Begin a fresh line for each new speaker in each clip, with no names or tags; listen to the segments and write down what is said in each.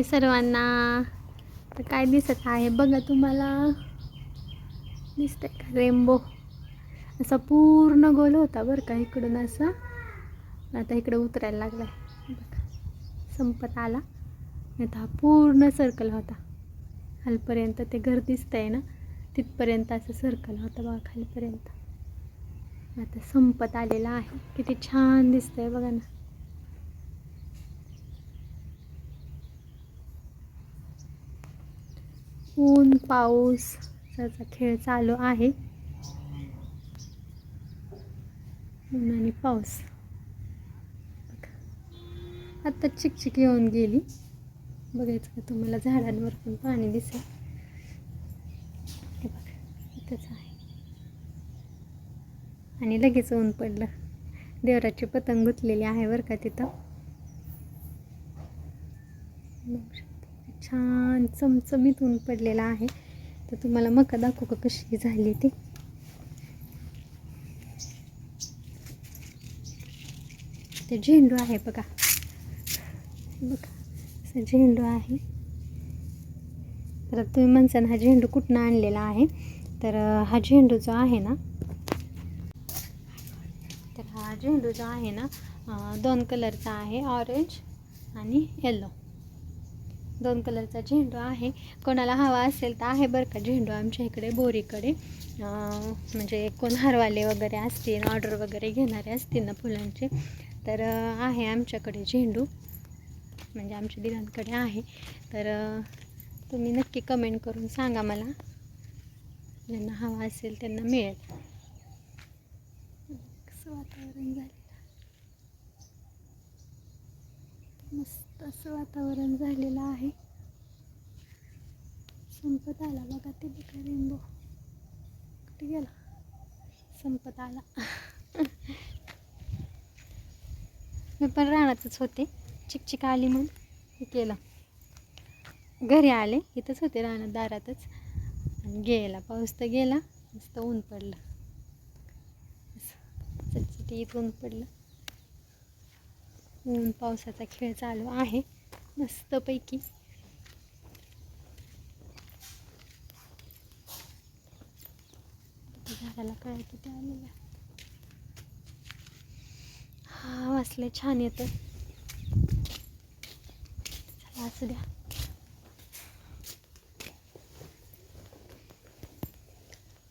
हाय सर्वांना. तर काय दिसत आहे? बघा तुम्हाला. दिसतंय का रेनबो असा पूर्ण गोल होता बरं का इकडून असा. आता इकडे उतरायला लागला बघा संपत आला. नाही तर हा पूर्ण सर्कल होता. खालपर्यंत ते घर दिसतंय ना? तिथपर्यंत असं सर्कल होता बघा खालीपर्यंत. आता संपत आलेला आहे. किती छान दिसतंय बघा ना. ऊन पाऊस त्याचा खेळ चालू आहे. ऊन आणि पाऊस. आत्ता आता चिकचिक येऊन गेली. बघायचं का तुम्हाला झाडांवर पण पाणी दिसेल. हे बघा इथंच आहे. आणि लगेच ऊन पडलं. देवराची पतंग गुतलेली आहे बरं का तिथं. छान चमचमीत ऊन पडलेला आहे. तर तुम्हाला मका दाखवू का कशी झाली ती? ते झेंडू आहे बघा. बघा असं झेंडू आहे. तर तुम्ही म्हणसान हा झेंडू कुठनं आणलेला आहे? तर हा झेंडू जो आहे ना तर हा झेंडू जो आहे ना दोन कलरचा आहे ऑरेंज आणि येलो दोन कलरचा झेंडू आहे. कोणाला हवा असेल तर आहे बरं का झेंडू आमच्या इकडे बोरीकडे. म्हणजे कोण हारवाले वगैरे असतील ऑर्डर वगैरे घेणारे असतील ना फुलांचे तर आहे आमच्याकडे झेंडू. म्हणजे आमच्या दिरांकडे आहे. तर तुम्ही नक्की कमेंट करून सांगा मला. ज्यांना हवा असेल त्यांना मिळेल. कसं वातावरण झालं? मस्त असं वातावरण झालेलं आहे. संपत आला बघा ते बघा रेंबो कुठे गेला? संपत आला. मी पण रानातच होते. चिकचिक आली म्हणून हे केलं. घरी आले. इथंच होते रानात दारातच. आणि गेला. पाऊस तर गेला. मस्त ऊन पडलं. चटचटीत ऊन पडलं. ऊन पावसाचा खेळ चालू आहे. मस्तपैकी. झाडाला कळा किती आलेला हा वाचले छान येतं. चला असू द्या.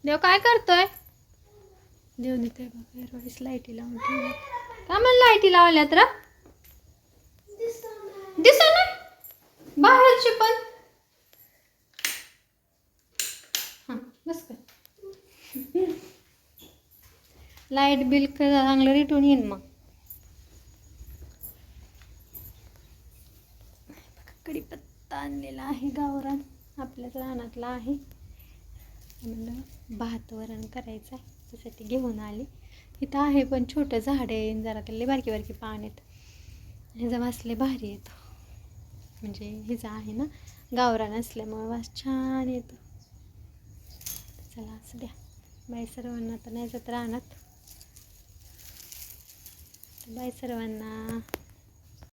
देव काय करतोय? देव नेतोय बघा लाईटी लावून ठेवल्या का म्हणून लाईटी लावल्या तर दिसा ना बाहेरची पण. हां बस लाइट बिल चांगलं रिटून येईन मग. कढीपत्ता आणलेला आहे गावरान. आपल्याच रानातला आहे. म्हणलं भात वरण करायचं आहे. त्यासाठी घेऊन आले. इथं आहे पण छोटं झाड आहे. जरा त्याला बारकी बारकी पान आहेत. ह्याचा वास भारी येतो म्हणजे हिचा आहे ना गावरान असल्यामुळे वास छान येतो. चला असं द्या. बाय सर्वांना तर नाही जात रानात. बाय सर्वांना